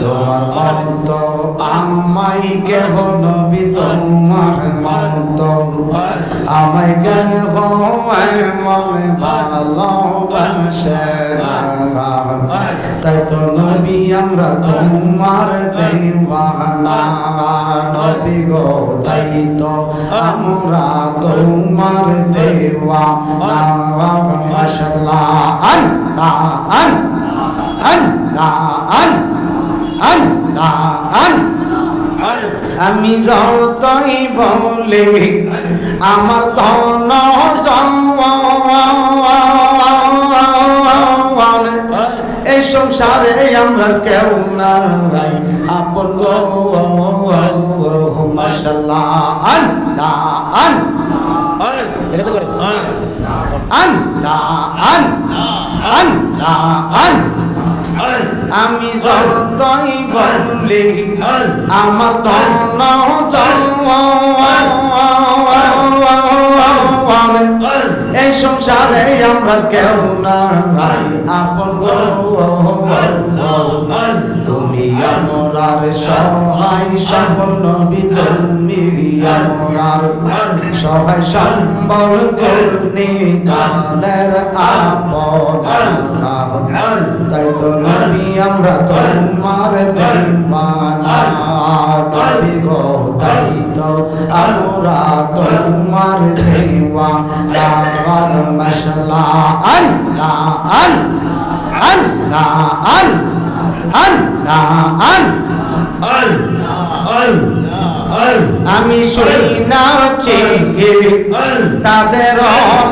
তোমার মত আমাই কেহ নবী, তোমার মত আমায় কেহ মনে ভালোবাসে তাই তো নবী, আমরা তোমার দেওয়ানা। নবী গো, তাই তো আমরা তোমার আন আন আন আন আন। আমি যতই বলে আমার ধন এই সংসারে আমরা কেউ না ভাই আপন গো মাশাল্লাহ। আন আন। এটা তো করে আন। আন আন আন। আমি যতই বলি আমার ধন সংসারে আমরা কেউ না ভাই আপন তুমি আমরার সহায় সম্বল নবী তুমি আমরার সহায়, সম্বল আপন তাই তো নবী, আমরা তোমার নবী গো, তাই তো আমরা তোমার দেওয়ানা আল্লাহ আল্লাহ আন আল্লাহ আন আমি শুনি না চেগে তাদের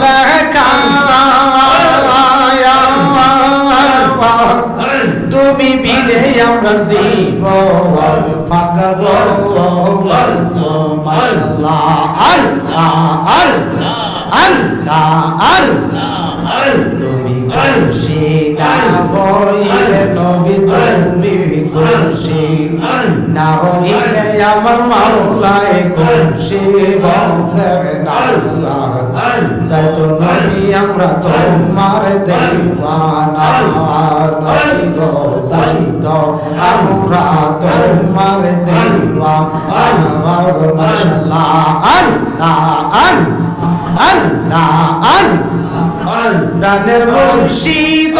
লেখা তুমি বিলে আমরা জীবন ফাঁকা গো মাশাল্লাহ আল্লাহ আল্লাহ। আল্লাহ আল্লাহ তুমি খুশি না হইলে নবী তুমি খুশি না হইলে আমার মাওলায় খুশি হবে না তাই তো নবী আমরা তোমার দেওয়ানা তাই তো আমরা তোমার দেওয়ানা মাশাল্লাহ আল্লাহ আল্লাহ প্রাণের মুর্শিদ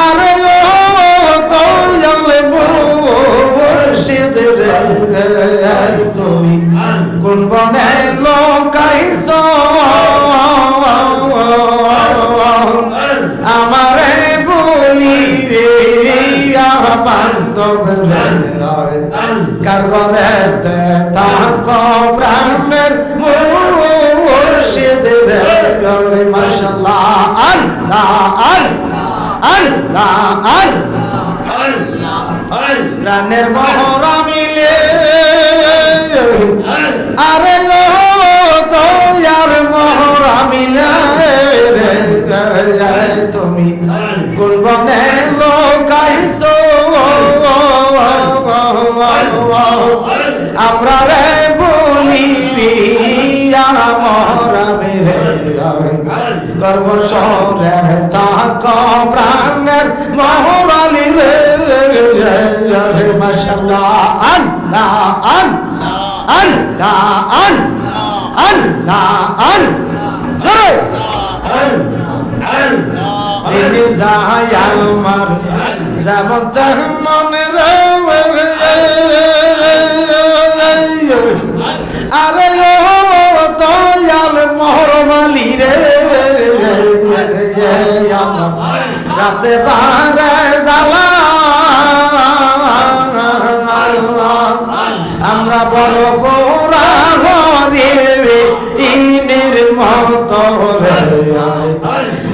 আরে, ও দয়াল মুর্শিদ রে তুমি। কোন বনে লোকাইছ? আমারে বলি বান্ধব রে কার ঘরেতে থাক প্রাণের রে মাশাল্লাহ আল্লাহ আল্লাহ আল্লাহ। প্রাণের মহরা মিলে। আরে ও দয়ার মহরা মিলে তুমি। কোন বনে লোকাইছো? আমরা রে বলি মরা বেরে গর্ব সরে তাক মহরালি রে যেমন তেমন রে আরে আমার রাতে বারে জ্বালা। আমরা বল হরে ইনের মত রে।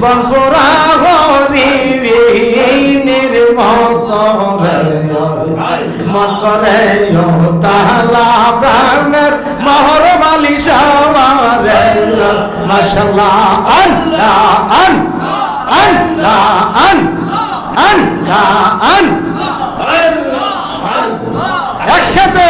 বনপুরা হরি ইনের মত মন করে তালা প্রাণের মহর মালি সামারে মাশাল্লাহ, আল্লাহ আল্লাহ আল্লাহ। আল্লাহ আল্লাহ একসাথে।